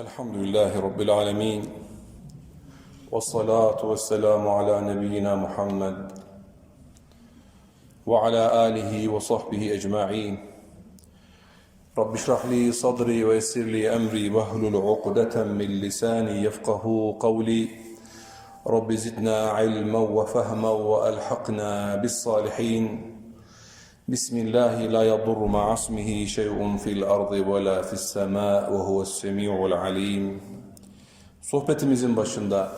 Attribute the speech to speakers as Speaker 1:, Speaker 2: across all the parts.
Speaker 1: الحمد لله رب العالمين والصلاة والسلام على نبينا محمد وعلى آله وصحبه أجمعين. رب اشرح لي صدري ويسر لي أمري واهلل عقدة من لساني يفقه قولي. رب زدنا علما وفهما وألحقنا بالصالحين. بسم الله لا يضر مع اسمه شيء في الأرض ولا في السماء وهو السميع العليم Sohbetimizin başında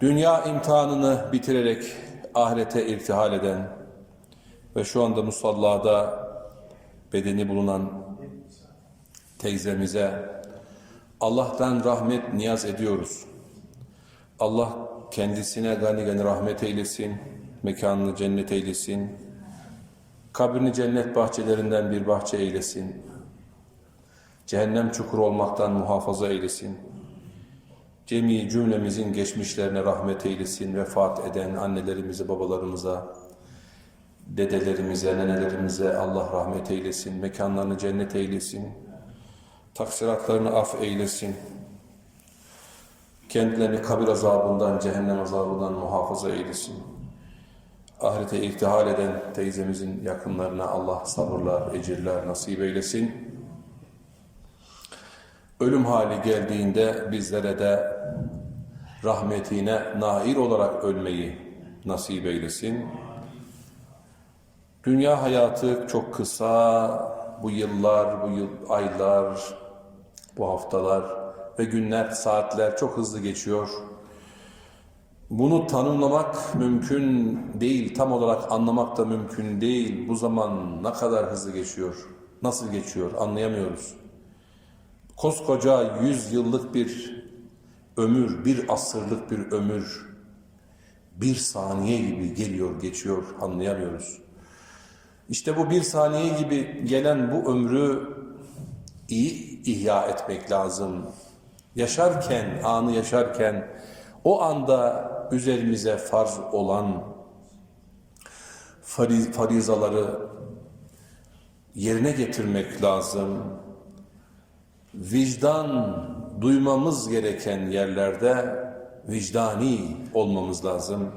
Speaker 1: dünya imtihanını bitirerek ahirete irtihal eden ve şu anda musallada bedeni bulunan teyzemize Allah'tan rahmet niyaz ediyoruz. Allah kendisine gani gani rahmet eylesin, mekanını cennet eylesin, kabrini cennet bahçelerinden bir bahçe eylesin, cehennem çukuru olmaktan muhafaza eylesin, cemi cümlemizin geçmişlerine rahmet eylesin, vefat eden annelerimize, babalarımıza, dedelerimize, nenelerimize Allah rahmet eylesin, mekanlarını cennet eylesin, taksiratlarını af eylesin, kendilerini kabir azabından, cehennem azabından muhafaza eylesin. Ahirete irtihal eden teyzemizin yakınlarına Allah sabırlar, ecirler nasip eylesin. Ölüm hali geldiğinde bizlere de rahmetine nail olarak ölmeyi nasip eylesin. Dünya hayatı çok kısa, bu yıllar, bu yıl, aylar, bu haftalar ve günler, saatler çok hızlı geçiyor. Bunu tanımlamak mümkün değil, tam olarak anlamak da mümkün değil. Bu zaman ne kadar hızlı geçiyor, nasıl geçiyor anlayamıyoruz. Koskoca yüz yıllık bir ömür, bir asırlık bir ömür, bir saniye gibi geliyor, geçiyor, anlayamıyoruz. İşte bu bir saniye gibi gelen bu ömrü iyi ihya etmek lazım. Yaşarken, anı yaşarken, o anda üzerimize farz olan fariz, farizaları yerine getirmek lazım. Vicdan duymamız gereken yerlerde vicdani olmamız lazım.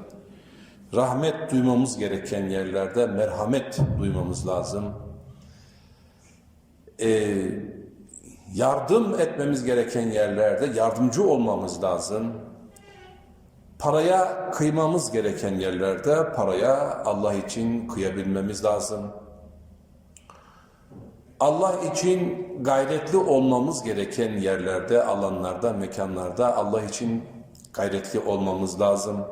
Speaker 1: Rahmet duymamız gereken yerlerde merhamet duymamız lazım. Ee, yardım etmemiz gereken yerlerde yardımcı olmamız lazım. Paraya kıymamız gereken yerlerde paraya Allah için kıyabilmemiz lazım. Allah için gayretli olmamız gereken yerlerde, alanlarda, mekanlarda Allah için gayretli olmamız lazım.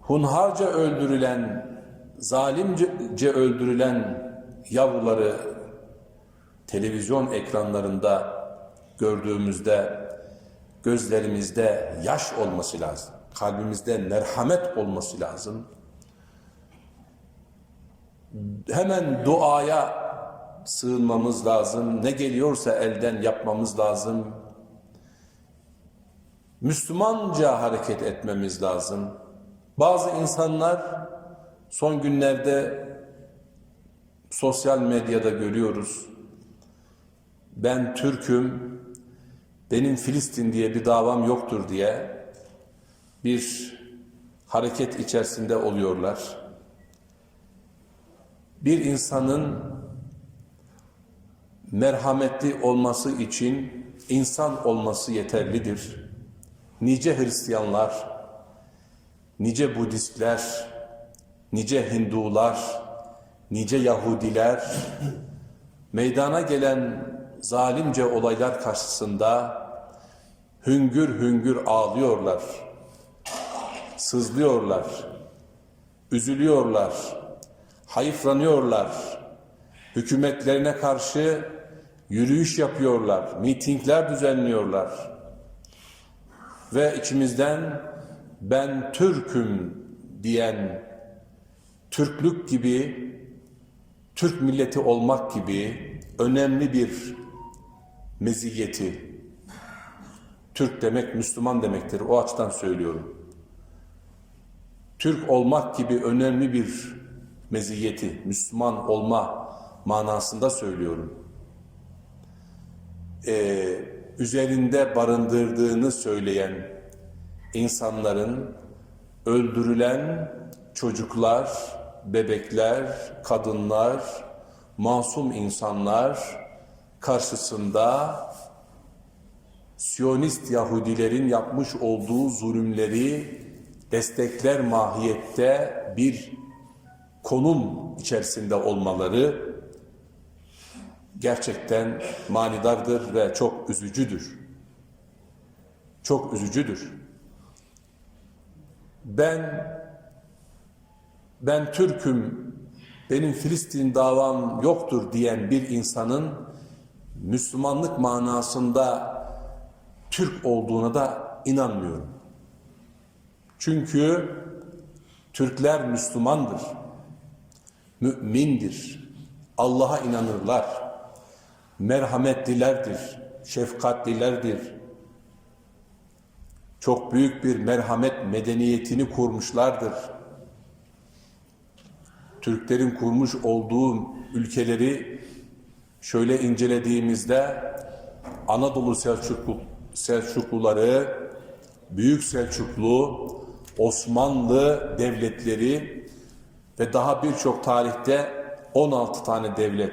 Speaker 1: Hunharca öldürülen, zalimce öldürülen yavruları televizyon ekranlarında gördüğümüzde gözlerimizde yaş olması lazım. Kalbimizde merhamet olması lazım. Hemen duaya sığınmamız lazım. Ne geliyorsa elden yapmamız lazım. Müslümanca hareket etmemiz lazım. Bazı insanlar son günlerde sosyal medyada görüyoruz. Ben Türk'üm, benim Filistin diye bir davam yoktur diye bir hareket içerisinde oluyorlar. Bir insanın merhametli olması için insan olması yeterlidir. Nice Hristiyanlar, nice Budistler, nice Hindular, nice Yahudiler meydana gelen zalimce olaylar karşısında hüngür hüngür ağlıyorlar, sızlıyorlar, üzülüyorlar, hayıflanıyorlar, hükümetlerine karşı yürüyüş yapıyorlar, mitingler düzenliyorlar ve içimizden ben Türk'üm diyen Türklük gibi, Türk milleti olmak gibi önemli bir meziyeti. Türk demek Müslüman demektir. O açıdan söylüyorum. Türk olmak gibi önemli bir meziyeti, Müslüman olma manasında söylüyorum. e, üzerinde barındırdığını söyleyen insanların öldürülen çocuklar, bebekler, kadınlar, masum insanlar karşısında Siyonist Yahudilerin yapmış olduğu zulümleri destekler mahiyette bir konum içerisinde olmaları gerçekten manidardır ve çok üzücüdür. Çok üzücüdür. Ben ben Türk'üm, benim Filistin davam yoktur diyen bir insanın Müslümanlık manasında Türk olduğuna da inanmıyorum. Çünkü Türkler Müslümandır, mümindir, Allah'a inanırlar, merhametlilerdir, şefkatlilerdir. Çok büyük bir merhamet medeniyetini kurmuşlardır. Türklerin kurmuş olduğu ülkeleri şöyle incelediğimizde Anadolu Selçuklu, Selçukluları, Büyük Selçuklu, Osmanlı devletleri ve daha birçok tarihte 16 tane devlet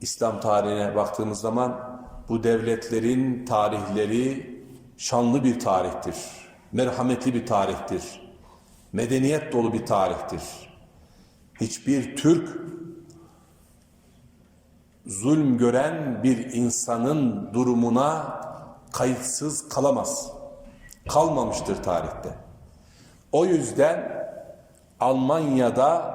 Speaker 1: İslam tarihine baktığımız zaman bu devletlerin tarihleri şanlı bir tarihtir. Merhametli bir tarihtir. Medeniyet dolu bir tarihtir. Hiçbir Türk zulm gören bir insanın durumuna kayıtsız kalamaz. Kalmamıştır tarihte. O yüzden Almanya'da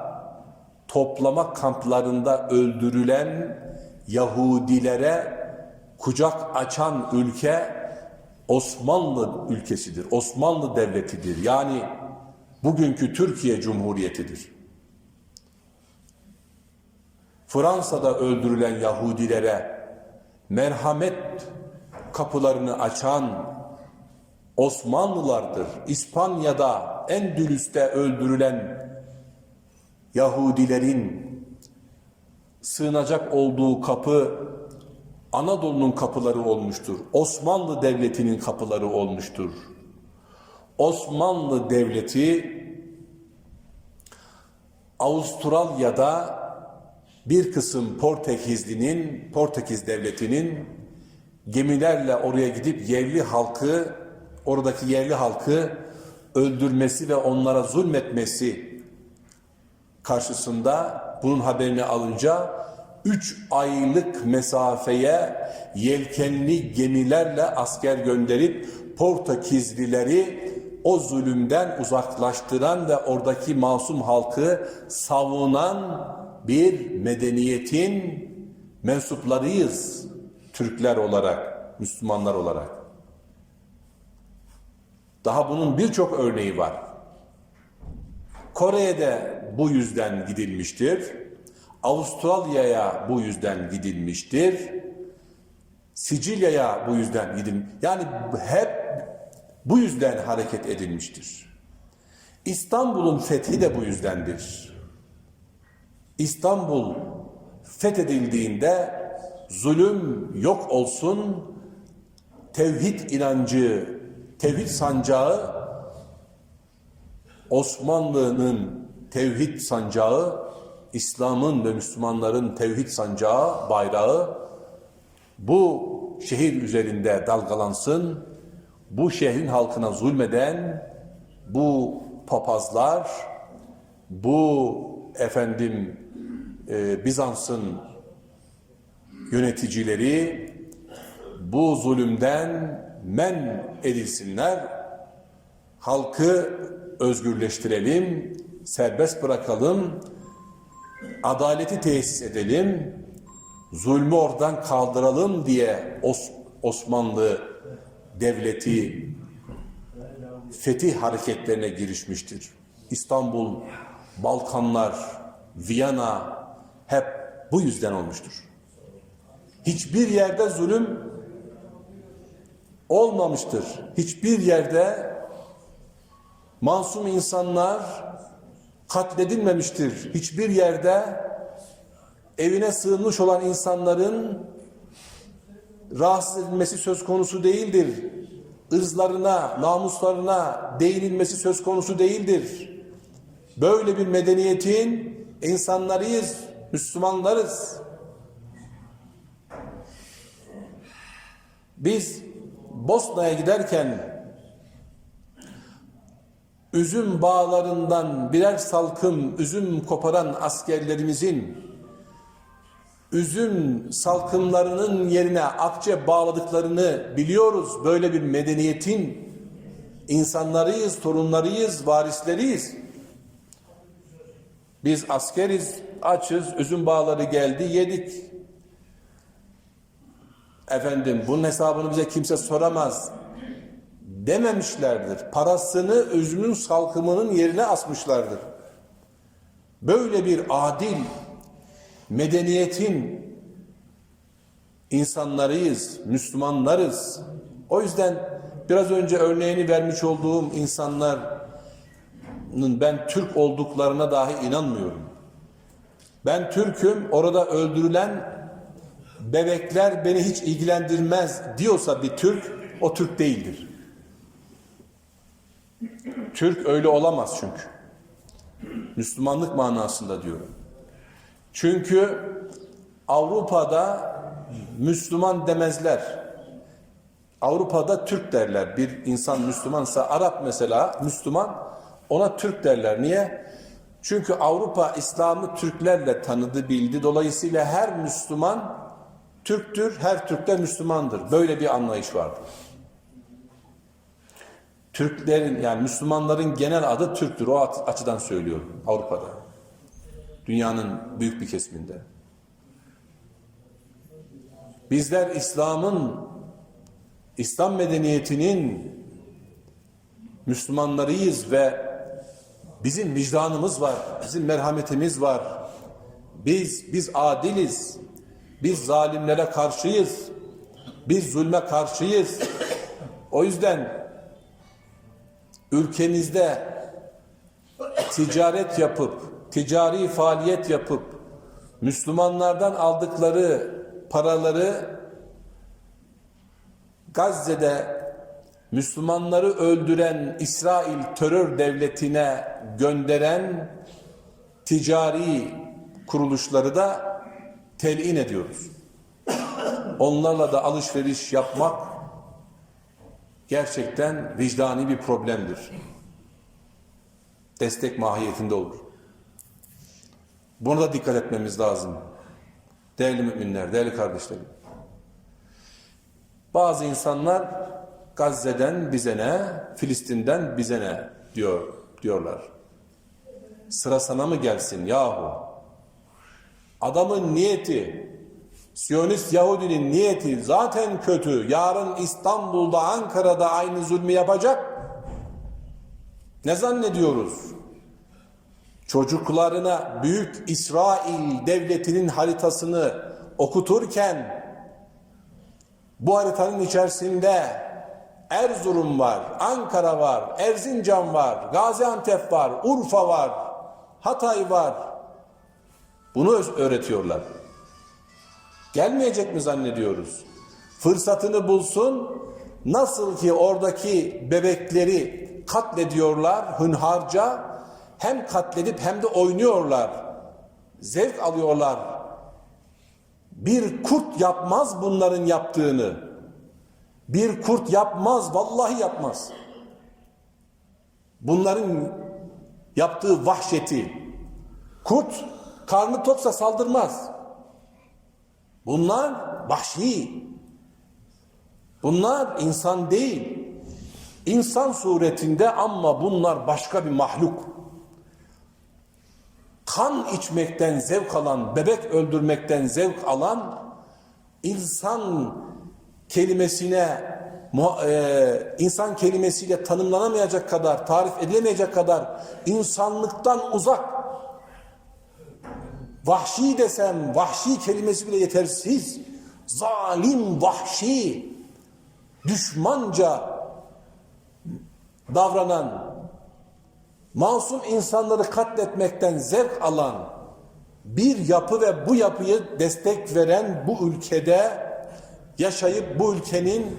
Speaker 1: toplama kamplarında öldürülen Yahudilere kucak açan ülke Osmanlı ülkesidir. Osmanlı devletidir. Yani bugünkü Türkiye Cumhuriyeti'dir. Fransa'da öldürülen Yahudilere merhamet kapılarını açan Osmanlılardır. İspanya'da Endülüs'te öldürülen Yahudilerin sığınacak olduğu kapı Anadolu'nun kapıları olmuştur. Osmanlı Devleti'nin kapıları olmuştur. Osmanlı Devleti Avustralya'da bir kısım Portekizlinin, Portekiz Devleti'nin gemilerle oraya gidip yerli halkı, oradaki yerli halkı öldürmesi ve onlara zulmetmesi karşısında bunun haberini alınca 3 aylık mesafeye yelkenli gemilerle asker gönderip Portekizlileri o zulümden uzaklaştıran ve oradaki masum halkı savunan bir medeniyetin mensuplarıyız Türkler olarak, Müslümanlar olarak. Daha bunun birçok örneği var. Kore'ye de bu yüzden gidilmiştir. Avustralya'ya bu yüzden gidilmiştir. Sicilya'ya bu yüzden gidilmiş. Yani hep bu yüzden hareket edilmiştir. İstanbul'un fethi de bu yüzdendir. İstanbul fethedildiğinde zulüm yok olsun, tevhid inancı, tevhid sancağı Osmanlı'nın tevhid sancağı, İslam'ın ve Müslümanların tevhid sancağı, bayrağı bu şehir üzerinde dalgalansın. Bu şehrin halkına zulmeden bu papazlar, bu efendim e, Bizans'ın yöneticileri bu zulümden men edilsinler. Halkı özgürleştirelim, serbest bırakalım, adaleti tesis edelim, zulmü oradan kaldıralım diye Os Osmanlı devleti fetih hareketlerine girişmiştir. İstanbul, Balkanlar, Viyana hep bu yüzden olmuştur. Hiçbir yerde zulüm olmamıştır. Hiçbir yerde masum insanlar katledilmemiştir. Hiçbir yerde evine sığınmış olan insanların rahatsız edilmesi söz konusu değildir. Irzlarına, namuslarına değinilmesi söz konusu değildir. Böyle bir medeniyetin insanlarıyız, Müslümanlarız. Biz Bosna'ya giderken üzüm bağlarından birer salkım üzüm koparan askerlerimizin üzüm salkımlarının yerine akçe bağladıklarını biliyoruz. Böyle bir medeniyetin insanlarıyız, torunlarıyız, varisleriyiz. Biz askeriz, açız, üzüm bağları geldi, yedik. Efendim bunun hesabını bize kimse soramaz dememişlerdir. Parasını üzümün salkımının yerine asmışlardır. Böyle bir adil medeniyetin insanlarıyız, Müslümanlarız. O yüzden biraz önce örneğini vermiş olduğum insanların ben Türk olduklarına dahi inanmıyorum. Ben Türk'üm, orada öldürülen bebekler beni hiç ilgilendirmez diyorsa bir Türk, o Türk değildir. Türk öyle olamaz çünkü. Müslümanlık manasında diyorum. Çünkü Avrupa'da Müslüman demezler. Avrupa'da Türk derler. Bir insan Müslümansa Arap mesela Müslüman ona Türk derler. Niye? Çünkü Avrupa İslam'ı Türklerle tanıdı, bildi. Dolayısıyla her Müslüman Türktür, her Türk de Müslümandır. Böyle bir anlayış vardır. Türklerin yani Müslümanların genel adı Türktür. O açıdan söylüyorum Avrupa'da. Dünyanın büyük bir kesiminde. Bizler İslam'ın İslam medeniyetinin Müslümanlarıyız ve bizim vicdanımız var, bizim merhametimiz var. Biz biz adiliz. Biz zalimlere karşıyız. Biz zulme karşıyız. O yüzden ülkemizde ticaret yapıp, ticari faaliyet yapıp, Müslümanlardan aldıkları paraları Gazze'de Müslümanları öldüren İsrail terör devletine gönderen ticari kuruluşları da telin ediyoruz. Onlarla da alışveriş yapmak gerçekten vicdani bir problemdir. Destek mahiyetinde olur. Buna da dikkat etmemiz lazım. Değerli müminler, değerli kardeşlerim. Bazı insanlar Gazze'den bize ne, Filistin'den bize ne diyor diyorlar. Sıra sana mı gelsin yahu? Adamın niyeti, Siyonist Yahudinin niyeti zaten kötü. Yarın İstanbul'da, Ankara'da aynı zulmü yapacak. Ne zannediyoruz? Çocuklarına büyük İsrail devletinin haritasını okuturken bu haritanın içerisinde Erzurum var, Ankara var, Erzincan var, Gaziantep var, Urfa var, Hatay var. Bunu öğretiyorlar. Gelmeyecek mi zannediyoruz? Fırsatını bulsun, nasıl ki oradaki bebekleri katlediyorlar hünharca, hem katledip hem de oynuyorlar. Zevk alıyorlar. Bir kurt yapmaz bunların yaptığını. Bir kurt yapmaz, vallahi yapmaz. Bunların yaptığı vahşeti. Kurt karnı toksa saldırmaz. Bunlar vahşi. Bunlar insan değil. İnsan suretinde ama bunlar başka bir mahluk. Kan içmekten zevk alan, bebek öldürmekten zevk alan, insan kelimesine, e, insan kelimesiyle tanımlanamayacak kadar, tarif edilemeyecek kadar insanlıktan uzak, vahşi desem, vahşi kelimesi bile yetersiz, zalim, vahşi, düşmanca davranan, masum insanları katletmekten zevk alan bir yapı ve bu yapıyı destek veren bu ülkede yaşayıp bu ülkenin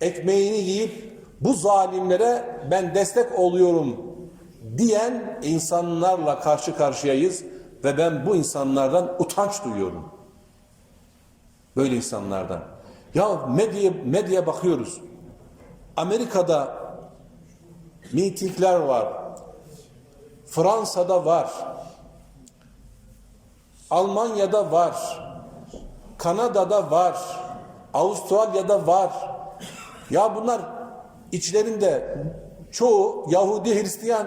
Speaker 1: ekmeğini yiyip bu zalimlere ben destek oluyorum diyen insanlarla karşı karşıyayız ve ben bu insanlardan utanç duyuyorum. Böyle insanlardan. Ya medya medya bakıyoruz. Amerika'da mitingler var. Fransa'da var. Almanya'da var. Kanada'da var. Avustralya'da var. Ya bunlar içlerinde çoğu Yahudi Hristiyan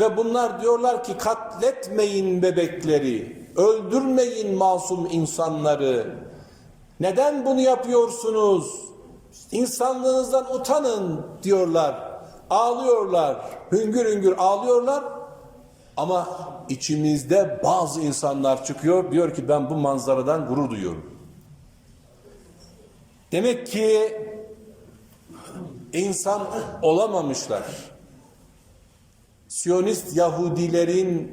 Speaker 1: ve bunlar diyorlar ki katletmeyin bebekleri, öldürmeyin masum insanları. Neden bunu yapıyorsunuz? İnsanlığınızdan utanın diyorlar. Ağlıyorlar. Hüngür hüngür ağlıyorlar. Ama içimizde bazı insanlar çıkıyor diyor ki ben bu manzaradan gurur duyuyorum. Demek ki insan olamamışlar. Siyonist Yahudilerin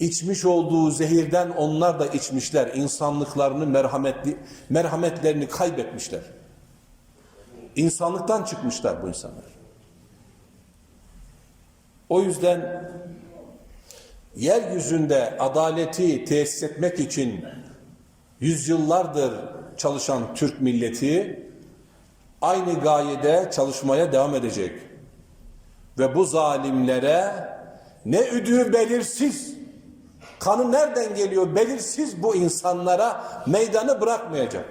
Speaker 1: içmiş olduğu zehirden onlar da içmişler. İnsanlıklarını merhametli merhametlerini kaybetmişler. İnsanlıktan çıkmışlar bu insanlar. O yüzden yeryüzünde adaleti tesis etmek için yüzyıllardır çalışan Türk milleti aynı gayede çalışmaya devam edecek. Ve bu zalimlere ne üdüğü belirsiz, kanı nereden geliyor belirsiz bu insanlara meydanı bırakmayacak.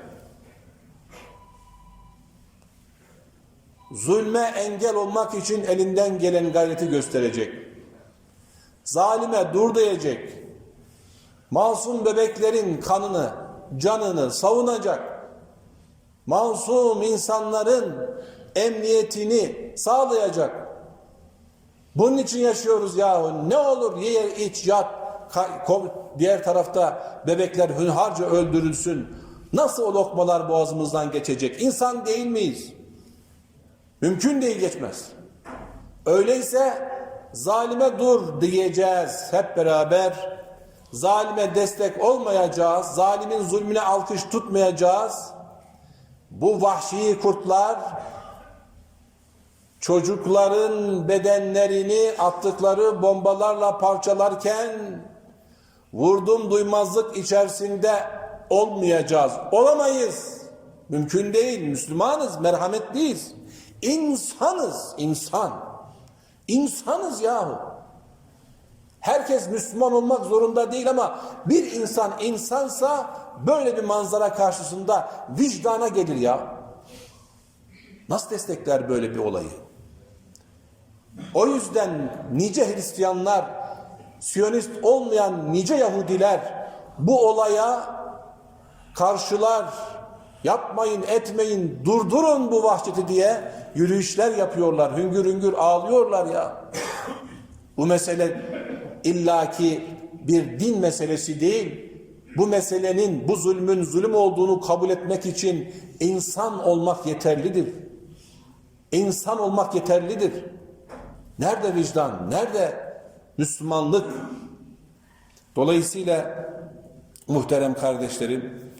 Speaker 1: Zulme engel olmak için elinden gelen gayreti gösterecek. Zalime dur diyecek. Masum bebeklerin kanını, canını savunacak. Masum insanların emniyetini sağlayacak. Bunun için yaşıyoruz ya. Ne olur ye iç yat. Diğer tarafta bebekler hünharca öldürülsün. Nasıl o lokmalar boğazımızdan geçecek? İnsan değil miyiz? Mümkün değil geçmez. Öyleyse zalime dur diyeceğiz hep beraber. Zalime destek olmayacağız. Zalimin zulmüne alkış tutmayacağız. Bu vahşi kurtlar çocukların bedenlerini attıkları bombalarla parçalarken vurdum duymazlık içerisinde olmayacağız. Olamayız. Mümkün değil. Müslümanız, merhametliyiz. İnsanız, insan. İnsanız yahu. Herkes Müslüman olmak zorunda değil ama bir insan insansa böyle bir manzara karşısında vicdana gelir ya. Nasıl destekler böyle bir olayı? O yüzden nice Hristiyanlar, Siyonist olmayan nice Yahudiler bu olaya karşılar, yapmayın etmeyin, durdurun bu vahşeti diye yürüyüşler yapıyorlar, hüngür hüngür ağlıyorlar ya. Bu mesele illaki bir din meselesi değil. Bu meselenin, bu zulmün zulüm olduğunu kabul etmek için insan olmak yeterlidir. İnsan olmak yeterlidir. Nerede vicdan? Nerede Müslümanlık? Dolayısıyla muhterem kardeşlerim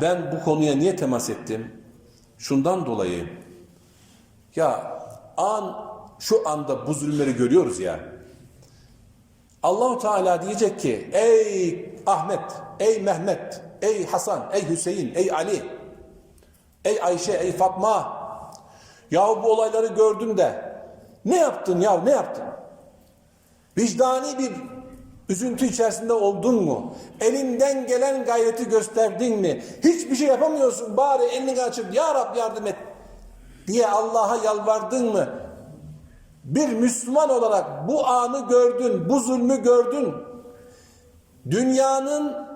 Speaker 1: ben bu konuya niye temas ettim? Şundan dolayı ya an şu anda bu zulümleri görüyoruz ya. Allahu Teala diyecek ki ey Ahmet, ey Mehmet, ey Hasan, ey Hüseyin, ey Ali, ey Ayşe, ey Fatma. Yahu bu olayları gördüm de ne yaptın ya ne yaptın? Vicdani bir üzüntü içerisinde oldun mu? Elinden gelen gayreti gösterdin mi? Hiçbir şey yapamıyorsun bari elini açıp ya Rab yardım et diye Allah'a yalvardın mı? Bir Müslüman olarak bu anı gördün, bu zulmü gördün. Dünyanın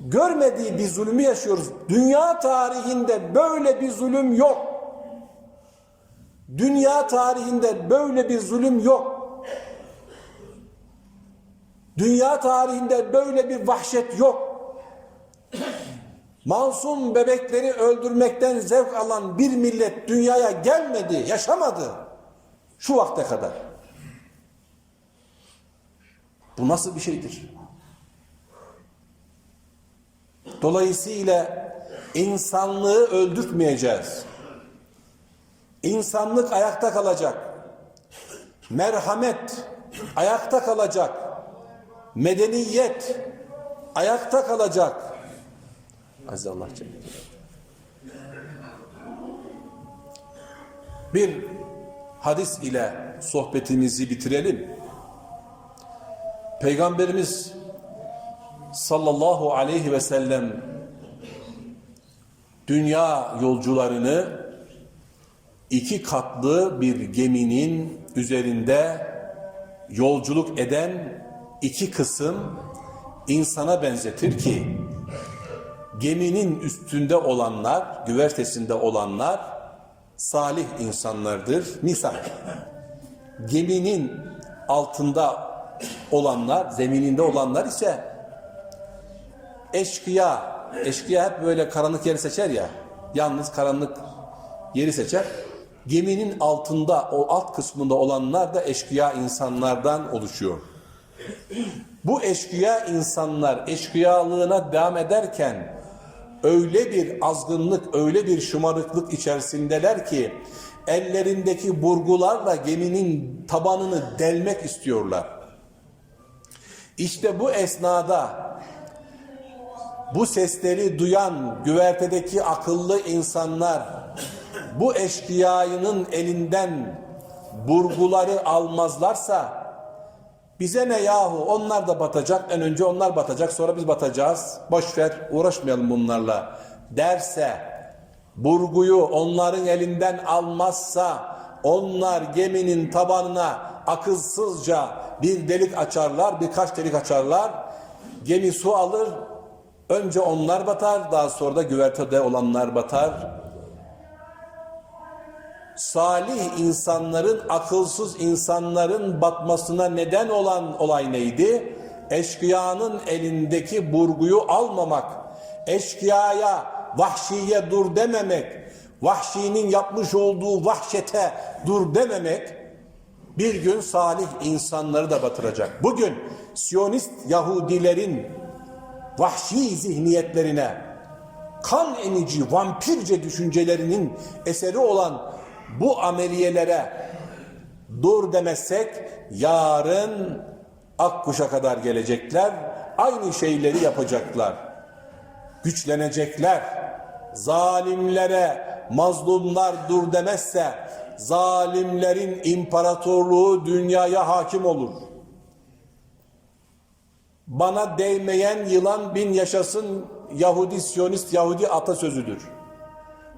Speaker 1: görmediği bir zulmü yaşıyoruz. Dünya tarihinde böyle bir zulüm yok. Dünya tarihinde böyle bir zulüm yok. Dünya tarihinde böyle bir vahşet yok. Masum bebekleri öldürmekten zevk alan bir millet dünyaya gelmedi, yaşamadı. Şu vakte kadar. Bu nasıl bir şeydir? Dolayısıyla insanlığı öldürtmeyeceğiz. İnsanlık ayakta kalacak. Merhamet ayakta kalacak. Medeniyet ayakta kalacak. Aziz Allah Celle. Bir hadis ile sohbetimizi bitirelim. Peygamberimiz sallallahu aleyhi ve sellem dünya yolcularını iki katlı bir geminin üzerinde yolculuk eden iki kısım insana benzetir ki geminin üstünde olanlar, güvertesinde olanlar salih insanlardır. Misal geminin altında olanlar, zemininde olanlar ise eşkıya, eşkıya hep böyle karanlık yeri seçer ya, yalnız karanlık yeri seçer. Geminin altında, o alt kısmında olanlar da eşkıya insanlardan oluşuyor. Bu eşkıya insanlar eşkıyalığına devam ederken öyle bir azgınlık, öyle bir şımarıklık içerisindeler ki ellerindeki burgularla geminin tabanını delmek istiyorlar. İşte bu esnada bu sesleri duyan güvertedeki akıllı insanlar bu eşkıyayının elinden burguları almazlarsa bize ne yahu? Onlar da batacak. En önce onlar batacak sonra biz batacağız. Boş ver uğraşmayalım bunlarla derse burguyu onların elinden almazsa onlar geminin tabanına akılsızca bir delik açarlar birkaç delik açarlar. Gemi su alır önce onlar batar daha sonra da güvertede olanlar batar salih insanların, akılsız insanların batmasına neden olan olay neydi? Eşkıyanın elindeki burguyu almamak, eşkıyaya, vahşiye dur dememek, vahşinin yapmış olduğu vahşete dur dememek, bir gün salih insanları da batıracak. Bugün Siyonist Yahudilerin vahşi zihniyetlerine, kan emici, vampirce düşüncelerinin eseri olan bu ameliyelere dur demezsek yarın Akkuş'a kadar gelecekler. Aynı şeyleri yapacaklar. Güçlenecekler. Zalimlere mazlumlar dur demezse zalimlerin imparatorluğu dünyaya hakim olur. Bana değmeyen yılan bin yaşasın Yahudi Siyonist Yahudi atasözüdür.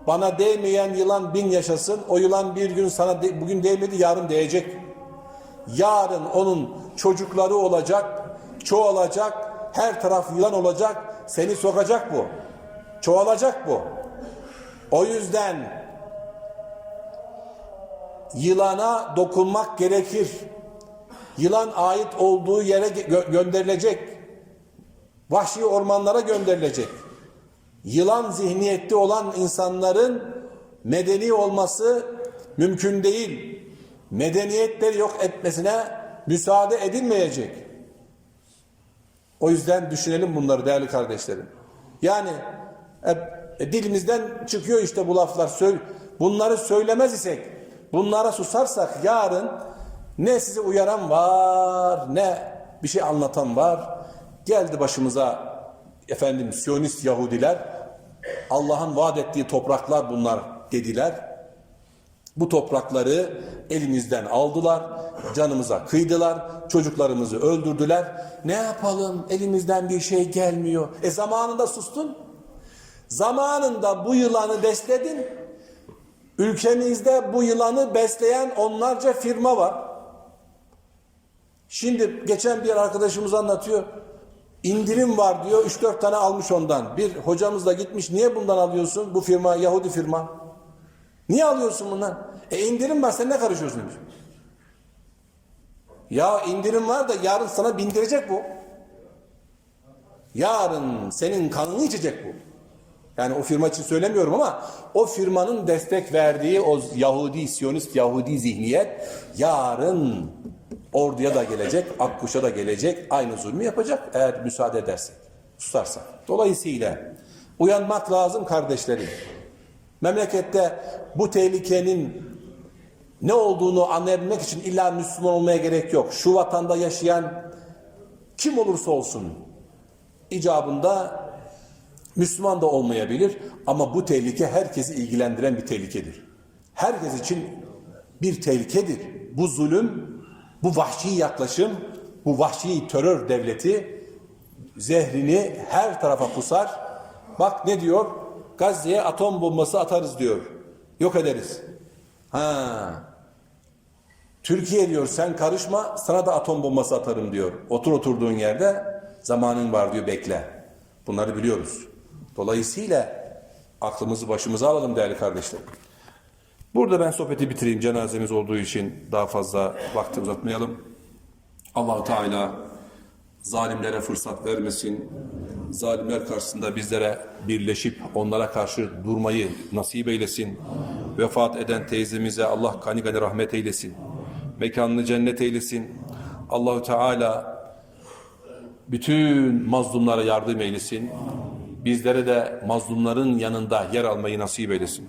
Speaker 1: Bana değmeyen yılan bin yaşasın. O yılan bir gün sana de, bugün değmedi yarın değecek. Yarın onun çocukları olacak, çoğalacak, her taraf yılan olacak, seni sokacak bu. Çoğalacak bu. O yüzden yılana dokunmak gerekir. Yılan ait olduğu yere gö gönderilecek. Vahşi ormanlara gönderilecek yılan zihniyette olan insanların medeni olması mümkün değil. Medeniyetleri yok etmesine müsaade edilmeyecek. O yüzden düşünelim bunları değerli kardeşlerim. Yani e, e, dilimizden çıkıyor işte bu laflar. Bunları söylemez isek, bunlara susarsak yarın ne sizi uyaran var, ne bir şey anlatan var. Geldi başımıza efendim Siyonist Yahudiler Allah'ın vaat ettiği topraklar bunlar dediler. Bu toprakları elimizden aldılar, canımıza kıydılar, çocuklarımızı öldürdüler. Ne yapalım? Elimizden bir şey gelmiyor. E zamanında sustun. Zamanında bu yılanı besledin. Ülkemizde bu yılanı besleyen onlarca firma var. Şimdi geçen bir arkadaşımız anlatıyor. İndirim var diyor. 3-4 tane almış ondan. Bir hocamız da gitmiş. Niye bundan alıyorsun? Bu firma Yahudi firma. Niye alıyorsun bundan? E indirim var sen ne karışıyorsun demiş. Ya indirim var da yarın sana bindirecek bu. Yarın senin kanını içecek bu. Yani o firma için söylemiyorum ama o firmanın destek verdiği o Yahudi, Siyonist Yahudi zihniyet yarın orduya da gelecek, Akkuş'a da gelecek, aynı zulmü yapacak eğer müsaade edersek. susarsa. Dolayısıyla uyanmak lazım kardeşlerim. Memlekette bu tehlikenin ne olduğunu anlayabilmek için illa Müslüman olmaya gerek yok. Şu vatanda yaşayan kim olursa olsun icabında Müslüman da olmayabilir ama bu tehlike herkesi ilgilendiren bir tehlikedir. Herkes için bir tehlikedir. Bu zulüm, bu vahşi yaklaşım, bu vahşi terör devleti zehrini her tarafa kusar. Bak ne diyor? Gazze'ye atom bombası atarız diyor. Yok ederiz. Ha. Türkiye diyor sen karışma sana da atom bombası atarım diyor. Otur oturduğun yerde zamanın var diyor bekle. Bunları biliyoruz. Dolayısıyla aklımızı başımıza alalım değerli kardeşlerim. Burada ben sohbeti bitireyim cenazemiz olduğu için daha fazla vakti uzatmayalım. Allahu Teala zalimlere fırsat vermesin. Zalimler karşısında bizlere birleşip onlara karşı durmayı nasip eylesin. Vefat eden teyzemize Allah gani gani rahmet eylesin. Mekanını cennet eylesin. Allahu Teala bütün mazlumlara yardım eylesin. Bizlere de mazlumların yanında yer almayı nasip eylesin.